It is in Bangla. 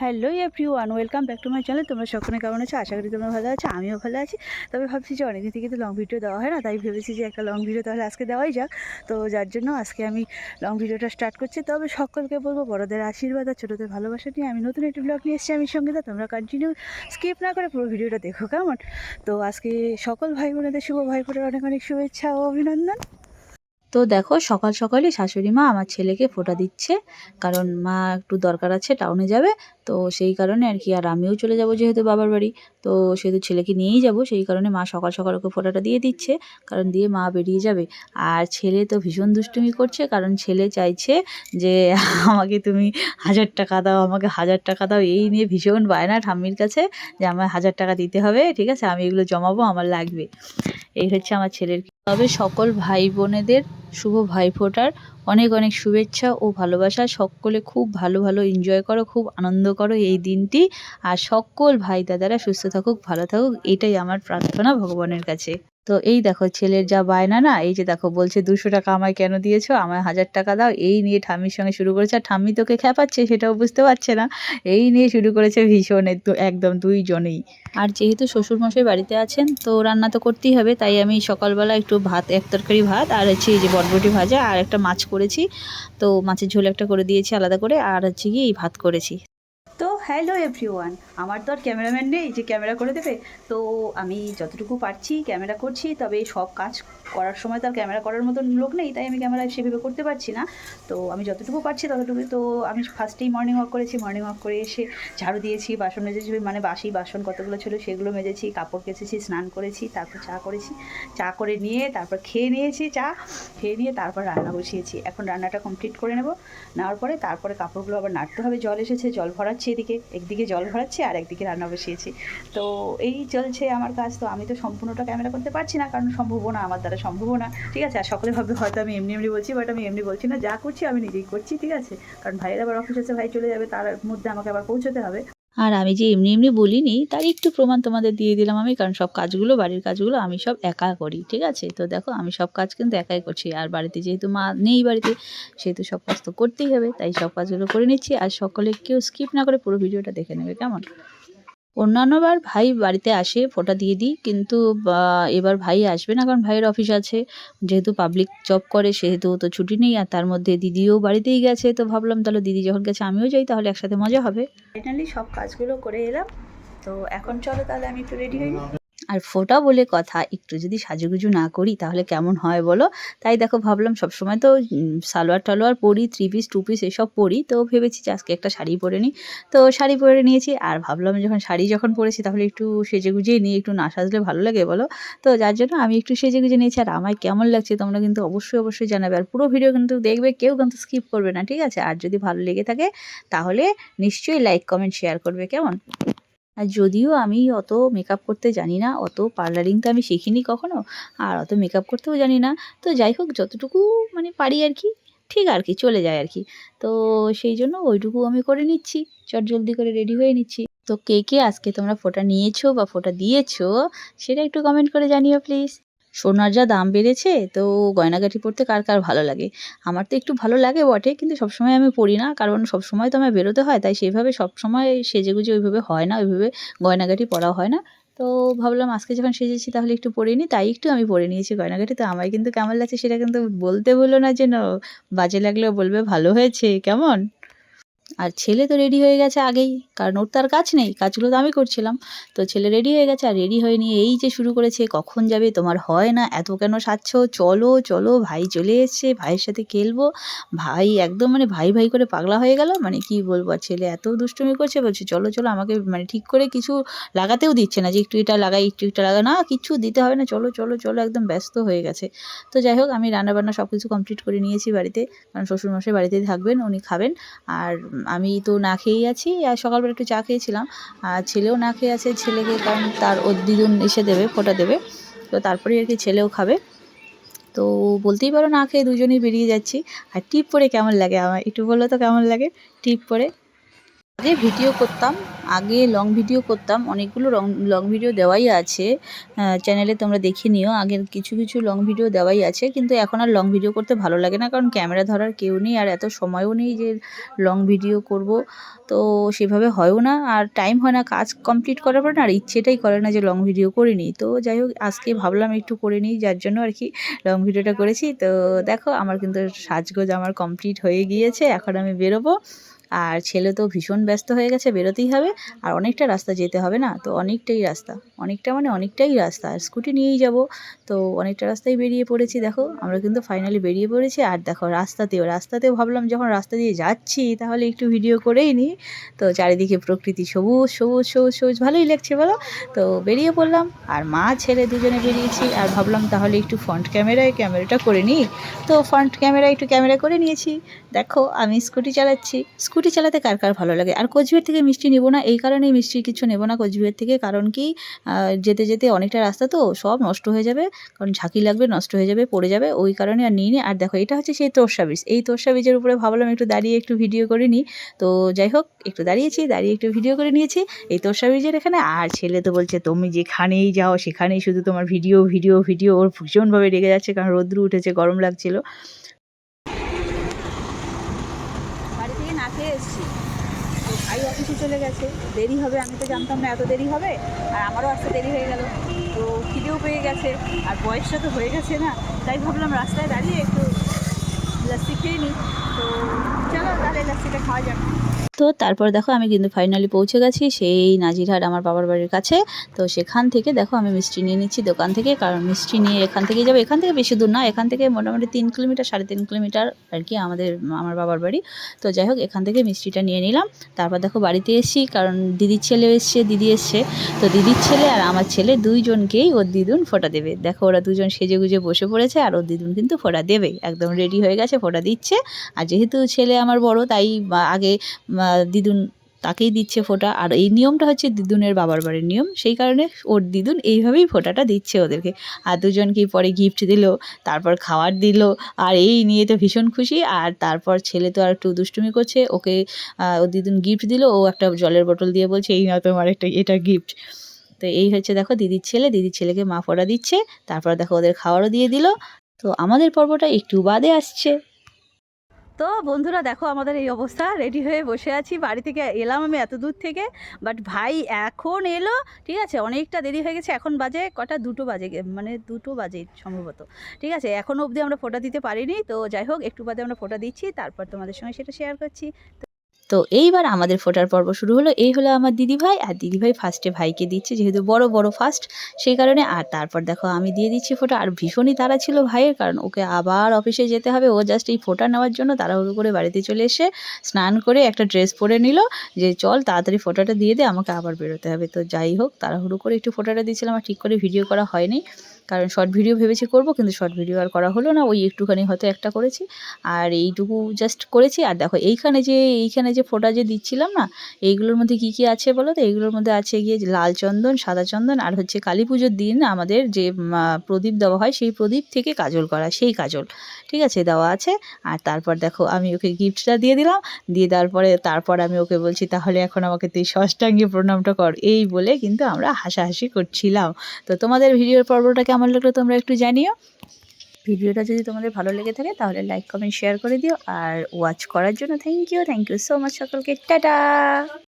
Hello one welcome back to my channel তোমরা সকলে কেমন আছো? আশা করি তোমরা ভালো আছো, আমিও ভালো আছি। তবে ভাবছি যে অনেকদিন থেকে তো লং ভিডিও দেওয়া হয় না, তাই ভেবেছি যে একটা লং ভিডিও তাহলে আজকে দেওয়াই যাক। তো যার জন্য আজকে আমি লং ভিডিওটা স্টার্ট করছি। তবে সকলকে বলব, বড়দের আশীর্বাদ আর ছোটোদের ভালোবাসা নিয়ে আমি নতুন একটি ব্লগ নিয়ে এসেছি আমি সঙ্গীতা। তোমরা কন্টিনিউ স্কিপ না করে পুরো ভিডিওটা দেখো, কেমন? তো আজকে সকল ভাই বোনেদের শুভ ভাই বোনের অনেক অনেক শুভেচ্ছা ও অভিনন্দন। তো দেখো সকাল সকালই শাশুড়ি মা আমার ছেলেকে ফোঁটা দিচ্ছে। কারণ মা একটু দরকার আছে টাউনে যাবে। তো সেই কারণে আর কি, আর আমিও চলে যাব যেহেতু বাবার বাড়ি। তো সেহেতু ছেলেকে নিয়েই যাব, সেই কারণে মা সকাল সকাল ওকে ফোঁটাটা দিয়ে দিচ্ছে। কারণ দিয়ে মা বেরিয়ে যাবে। আর ছেলে তো ভীষণ দুষ্টুমি করছে, কারণ ছেলে চাইছে যে আমাকে তুমি হাজার টাকা দাও, আমাকে হাজার টাকা দাও। এই নিয়ে ভীষণ বায়না ঠাম্মির কাছে যে আমার হাজার টাকা দিতে হবে, ঠিক আছে? আমি এগুলো জমাবো, আমার লাগবে। এই হচ্ছে আমার ছেলের তবে সকল ভাই বোনেদের শুভ ভাইফোঁটার অনেক অনেক শুভেচ্ছা ও ভালোবাসা। সকলে খুব ভালো ভালো এনজয় করো, খুব আনন্দ করো এই দিনটি। আর সকল ভাই দাদারা সুস্থ থাকুক, ভালো থাকুক, এটাই আমার প্রার্থনা ভগবানের কাছে। তো এই দেখো ছেলের যা বায়না না, এই যে দেখো বলছে, দুশো টাকা আমায় কেন দিয়েছ? আমায় হাজার টাকা দাও। এই নিয়ে ঠাম্মির সঙ্গে শুরু করেছে, আর ঠাম্মি তোকে খ্যাপাচ্ছে সেটাও বুঝতে পারছে না। এই নিয়ে শুরু করেছে ভীষণ একদম- দুইজনেই। আর যেহেতু শ্বশুরমশাই বাড়িতে আছেন, তো রান্না তো করতেই হবে, তাই আমি সকালবেলা একটু ভাত, এক তরকারি ভাত, আর হচ্ছে এই যে বটবটি ভাজা, আর একটা মাছ করেছি। তো মাছের ঝোল একটা করে দিয়েছি আলাদা করে, আর হচ্ছে কি এই ভাত করেছি। হ্যালো এভরিওয়ান আমার তো আর ক্যামেরাম্যান নেই, যে ক্যামেরা করে দেবে। তো আমি যতটুকু পারছি ক্যামেরা করছি, তবে সব কাজ করার সময় তো আর ক্যামেরা করার মতন লোক নেই, তাই আমি ক্যামেরা সেভাবে করতে পারছি না। তো আমি যতটুকু পারছি ততটুকু, তো আমি ফার্স্টেই মর্নিং ওয়াক করেছি। মর্নিং ওয়াক করে এসে ঝাড়ু দিয়েছি, বাসন মেজেছি মানে বাসি বাসন কতগুলো ছিল সেগুলো মেজেছি, কাপড় কেচেছি, স্নান করেছি, তারপর চা করেছি। চা করে নিয়ে তারপর খেয়ে নিয়েছি চা, খেয়ে নিয়ে তারপর রান্না বসিয়েছি। এখন রান্নাটা কমপ্লিট করে নেব। নেওয়ার পরে তারপরে কাপড়গুলো আবার নাড়তে হবে, জল এসেছে, জল ভরাচ্ছি এদিকে। একদিকে জল ভরাচ্ছি আর একদিকে রান্না বসিয়েছি। তো এই চলছে আমার কাজ, তো আমি তো সম্পূর্ণটা ক্যামেরা করতে পারছি না, কারণ সম্ভব না, আমার দ্বারা সম্ভব না। ঠিক আছে, আর সকলে ভাবে হয়তো আমি এমনি এমনি বলছি বাট আমি এমনি বলছি না, যা করছি আমি নিজেই করছি, ঠিক আছে? কারণ ভাইয়ের আবার অফিস আছে, ভাই চলে যাবে, তার মধ্যে আমাকে আবার পৌঁছতে হবে। আর আমি যে এমনি এমনি বলিনি, তার একটু প্রমাণ তোমাদের দিয়ে দিলাম আমি, কারণ সব কাজগুলো, বাড়ির কাজগুলো আমি সব একা করি, ঠিক আছে? তো দেখো, আমি সব কাজ কিন্তু একাই করছি। আর বাড়িতে যেহেতু মা নেই বাড়িতে, সেহেতু সব কাজ তো করতেই হবে, তাই সব কাজগুলো করে নিচ্ছি। আর সকলে কেউ স্কিপ না করে পুরো ভিডিওটা দেখে নেবে, কেমন? অন্যান্যবার ভাই বাড়িতে আসে, ফোটা দিয়ে দিই। কিন্তু এবার ভাই আসবে না কারণ ভাইয়ের অফিস আছে। যেহেতু পাবলিক জব করে, সেহেতু তো ছুটি নেই। আর তার মধ্যে দিদিও বাড়িতেই গেছে। তো ভাবলাম, তাহলে দিদি যখন গেছে, আমিও যাই, তাহলে একসাথে মজা হবে। ফাইনালি সব কাজগুলো করে এলাম। তো এখন চলো, তাহলে আমি একটু রেডি হই। আর ফোটা বলে কথা একটু যদি সাজুগুজু না করি তাহলে কেমন হয় বলো? তাই দেখো ভাবলাম সবসময় তো সালোয়ার টালোয়ার পরি থ্রি পিস টু পিস এসব পরি, তো ভেবেছি যে আজকে একটা শাড়ি পরে নিই। তো শাড়ি পরে নিয়েছি আর ভাবলাম যখন শাড়ি যখন পরেছি তাহলে একটু সেজে গুজিয়ে নিই, একটু না সাজলে ভালো লাগে বলো? তো যার জন্য আমি একটু সেজে গুজে নিয়েছি আর আমায় কেমন লাগছে তোমরা কিন্তু অবশ্যই অবশ্যই জানাবে। আর পুরো ভিডিও কিন্তু দেখবে, কেউ কিন্তু স্কিপ করবে না, ঠিক আছে? আর যদি ভালো লেগে থাকে তাহলে নিশ্চয়ই লাইক কমেন্ট শেয়ার করবে, কেমন? আর যদিও আমি অত মেকআপ করতে জানি না, অত পার্লারিং তো আমি শিখিনি কখনো, আর অত মেকআপ করতেও জানি না। তো যাই হোক, যতটুকু মানে পারি আর কি, ঠিক আর কি, চলে যায় আর কি। তো সেই জন্য ওইটুকু আমি করে নিচ্ছি চট জলদি করে রেডি হয়ে নিচ্ছি। তো কে কে আজকে তোমরা ফোটা নিয়েছো বা ফোটা দিয়েছ, সেটা একটু কমেন্ট করে জানিও প্লিজ সোনার যা দাম বেড়েছে, তো গয়নাগাটি পরতে কার কার ভালো লাগে? আমার তো একটু ভালো লাগে বটে, কিন্তু সবসময় আমি পরি না, কারণ সবসময় তো আমার বেরোতে হয়, তাই সেইভাবে সবসময় সেজেগুজে ওইভাবে হয় না, ওইভাবে গয়নাগাটি পরা হয় না। তো ভাবলাম আজকে যখন সেজেছি তাহলে একটু পরে নিই, তাই একটু আমি পরে নিয়েছি গয়নাগাটি, তো আমায় কিন্তু কেমন লাগছে সেটা কিন্তু বলতে বলল না যেন বাজে লাগলেও বলবে, ভালো হয়েছে, কেমন? আর ছেলে তো রেডি হয়ে গেছে আগেই, কারণ ওর তো আর কাজ নেই, কাজগুলো তো আমি করছিলাম। তো ছেলে রেডি হয়ে গেছে আর রেডি হয়ে নিয়ে এই যে শুরু করেছে, কখন যাবে তোমার হয় না, এত কেন সাচ্ছ চলো চলো, ভাই চলে এসছে, ভাইয়ের সাথে খেলব। ভাই একদম মানে ভাই ভাই করে পাগলা হয়ে গেল মানে কি বলব, আর ছেলে এত দুষ্টুমি করছে, বলছে চলো চলো, আমাকে মানে ঠিক করে কিছু লাগাতেও দিচ্ছে না যে একটু এটা লাগাই, একটু এটা লাগা না কিচ্ছু দিতে হবে না, চলো চলো চলো, একদম ব্যস্ত হয়ে গেছে। তো যাই হোক, আমি রান্নাবান্না সব কিছু কমপ্লিট করে নিয়েছি বাড়িতে, কারণ শ্বশুরমশাই বাড়িতেই থাকবেন, উনি খাবেন, আর আমি তো না খেয়েই আছি, আর সকালবেলা একটু চা খেয়েছিলাম। আর ছেলেও না খেয়ে আছে, ছেলেকে কারণ তার ওর দিদুন এসে দেবে, ফোটা দেবে। তো তারপরে আর কি ছেলেও খাবে। তো বলতেই পারো না, খেয়ে দুজনেই বেরিয়ে যাচ্ছি। আর টিপ পরে কেমন লাগে আমার একটু বলো তো কেমন লাগে? টিপ পরে। যে ভিডিও করতাম, আগে লং ভিডিও করতাম, অনেকগুলো লং লং ভিডিও দেওয়াই আছে। চ্যানেলে তোমরা দেখে নিও, আগের কিছু কিছু লং ভিডিও দেওয়াই আছে, কিন্তু এখন আর লং ভিডিও করতে ভালো লাগে না, কারণ ক্যামেরা ধরার কেউ নেই, আর এত সময়ও নেই যে লং ভিডিও করব। তো সেভাবে হয়ও না, আর টাইম হয় না কাজ কমপ্লিট করার পর না আর ইচ্ছেটাই করে না যে লং ভিডিও করে নিই। তো যাই হোক, আজকে ভাবলাম একটু করে নিই, যার জন্য আর কি লং ভিডিওটা করেছি। তো দেখো, আমার কিন্তু সাজগোজ আমার কমপ্লিট হয়ে গিয়েছে, এখন আমি বেরোবো। আর ছেলে তো ভীষণ ব্যস্ত হয়ে গেছে, বেরোতেই হবে। আর অনেকটা রাস্তা যেতে হবে না, তো অনেকটাই রাস্তা। অনেকটা মানে অনেকটাই রাস্তা। আর স্কুটি নিয়েই যাব। তো অনেকটা রাস্তায় বেরিয়ে পড়েছি, দেখো। আমরা কিন্তু ফাইনালি বেরিয়ে পড়েছি। আর দেখো, রাস্তাতেও রাস্তাতেও ভাবলাম যখন রাস্তা দিয়ে যাচ্ছি, তাহলে একটু ভিডিও করেই নিই। তো চারিদিকে প্রকৃতি সবুজ সবুজ সবুজ সবুজ, ভালোই লাগছে, বলো? তো বেরিয়ে পড়লাম। আর মা, ছেলে দুজনে বেরিয়েছি। আর ভাবলাম তাহলে একটু ফ্রন্ট ক্যামেরায় ক্যামেরাটা করে নিই। তো ফ্রন্ট ক্যামেরায় একটু ক্যামেরা করে নিয়েছি। দেখো, আমি স্কুটি চালাচ্ছি। স্কুটি চালাতে কার কার ভালো লাগে? আর কোচবিহার থেকে মিষ্টি নেব না, এই কারণেই মিষ্টি কিছু নেব না কোচবিহার থেকে, কারণ কি যেতে যেতে অনেকটা রাস্তা তো, সব নষ্ট হয়ে যাবে, কারণ ঝাঁকি লাগবে, নষ্ট হয়ে যাবে, পড়ে যাবে, ওই কারণে আর নিই নি আর দেখো, এটা হচ্ছে সেই তোরসা বীজ এই তোরসা বীজের উপরে ভাবলাম একটু দাঁড়িয়ে একটু ভিডিও করে নিই। তো যাই হোক, একটু দাঁড়িয়েছি, দাঁড়িয়ে একটু ভিডিও করে নিয়েছি। এই তোরসা বীজের এখানে আর ছেলে তো বলছে, তুমি যেখানেই যাও, সেখানেই শুধু তোমার ভিডিও ভিডিও ভিডিও ওর ভীষণভাবে রেগে যাচ্ছে, কারণ রোদ্রু উঠেছে, গরম লাগছিল বাড়ি থেকে না খেয়ে এসেছি তো অফিসে চলে গেছে। দেরি হবে, আমি তো জানতাম না এত দেরি হবে, আর আমারও আসতে দেরি হয়ে গেল। তো খিদেও পেয়ে গেছে, আর বয়সটা তো হয়ে গেছে না, তাই ভাবলাম রাস্তায় দাঁড়িয়ে একটু লাস্তি খেয়ে নিই। তো চলো তাহলে লাস্তিটা খাওয়া যাক। তো তারপর দেখো আমি কিন্তু ফাইনালি পৌঁছে গেছি, সেই নাজিরহাট আমার বাবার বাড়ির কাছে। তো সেখান থেকে দেখো আমি মিষ্টি নিয়ে নিচ্ছি দোকান থেকে, কারণ মিষ্টি নিয়ে এখান থেকে যাব। এখান থেকে বেশি দূর না এখান থেকে মোটামুটি তিন কিলোমিটার, সাড়ে তিন কিলোমিটার আর কি আমাদের, আমার বাবার বাড়ি। তো যাই হোক, এখান থেকে মিষ্টিটা নিয়ে নিলাম। তারপর দেখো বাড়িতে এসেছি, কারণ দিদির ছেলে এসছে, দিদি এসছে। তো দিদির ছেলে আর আমার ছেলে দুইজনকেই ওর দিদুন ফোঁটা দেবে। দেখো ওরা দুজন সেজে গুজে বসে পড়েছে আর ওর দিদুন কিন্তু ফোটা দেবে একদম রেডি হয়ে গেছে, ফোঁটা দিচ্ছে। আর যেহেতু ছেলে আমার বড়, তাই আগে দিদুন তাকেই দিচ্ছে ফোঁটা। আর এই নিয়মটা হচ্ছে দিদুনের বাবার বাড়ির নিয়ম। সেই কারণে ওর দিদুন এইভাবেই ফোঁটাটা দিচ্ছে ওদেরকে। আর দুজনকেই পরে গিফট দিল, তারপর খাবার দিল। আর এই নিয়ে তো ভীষণ খুশি। আর তারপর ছেলে তো আর একটু দুষ্টুমি করছে। ওকে ও দিদুন গিফট দিল। ও একটা জলের বোতল দিয়ে বলছে, এই না তোমার একটা, এটা গিফট তো এই হচ্ছে দেখো দিদির ছেলে। দিদির ছেলেকে মা ফোঁটা দিচ্ছে। তারপর দেখো ওদের খাওয়ারও দিয়ে দিল। তো আমাদের পর্বটা একটু বাদে আসছে। তো বন্ধুরা দেখো আমাদের এই অবস্থা রেডি হয়ে বসে আছি। বাড়ি থেকে এলাম আমি এত দূর থেকে বাট ভাই এখন এলো, ঠিক আছে? অনেকটা দেরি হয়ে গেছে, এখন বাজে কটা? দুটো বাজে মানে দুটো বাজে সম্ভবত, ঠিক আছে? এখনও অবধি আমরা ফোটা দিতে পারিনি, তো যাই হোক, একটু বাদে আমরা ফোটা দিচ্ছি, তারপর তোমাদের সঙ্গে সেটা শেয়ার করছি। তো এইবার আমাদের ফোটার পর্ব শুরু হলো। এই হলো আমার দিদিভাই আর দিদিভাই ফার্স্টে ভাইকে দিচ্ছে, যেহেতু বড় বড় ফার্স্ট সেই কারণে আর তারপর দেখো আমি দিয়ে দিচ্ছি ফোটা। আর ভীষণই তারা ছিল ভাইয়ের, কারণ ওকে আবার অফিসে যেতে হবে। ও জাস্ট এই ফোটা নেওয়ার জন্য তাড়াহুড়ো করে বাড়িতে চলে এসে স্নান করে একটা ড্রেস পরে নিল, যে চল তাড়াতাড়ি ফোটাটা দিয়ে দে, আমাকে আবার বেরোতে হবে। তো যাই হোক, তাড়াহুড়ো করে একটু ফোটাটা দিয়েছিলাম, আর ঠিক করে ভিডিও করা হয়নি। কারণ শর্ট ভিডিও ভেবেছি করব, কিন্তু শর্ট ভিডিও আর করা হলো না, ওই একটুখানি হয়তো একটা করেছি। আর এইটুকু জাস্ট করেছি। আর দেখো, এইখানে যে এইখানে যে ফোটা যে দিচ্ছিলাম না, এইগুলোর মধ্যে কি কি আছে বলো তো? এইগুলোর মধ্যে আছে গিয়ে লাল চন্দন, সাদা চন্দন, আর হচ্ছে কালী পুজোর দিন আমাদের যে প্রদীপ দেওয়া হয়, সেই প্রদীপ থেকে কাজল করা, সেই কাজল। ঠিক আছে, দেওয়া আছে। আর তারপর দেখো, আমি ওকে গিফটটা দিয়ে দিলাম। দিয়ে দেওয়ার পরে, তারপর আমি ওকে বলছি, তাহলে এখন আমাকে তুই ষষ্ঠাঙ্গী প্রণামটা কর। এই বলে কিন্তু আমরা হাসাহাসি করছিলাম। তো তোমাদের ভিডিওর পর্বটা কেমন লাগল তোমরা একটু জানিও। ভিডিওটা যদি তোমাদের ভালো লেগে থাকে তাহলে লাইক কমেন্ট শেয়ার করে দিও। আর ওয়াচ করার জন্য thank you thank you so much সকলকে, টাটা!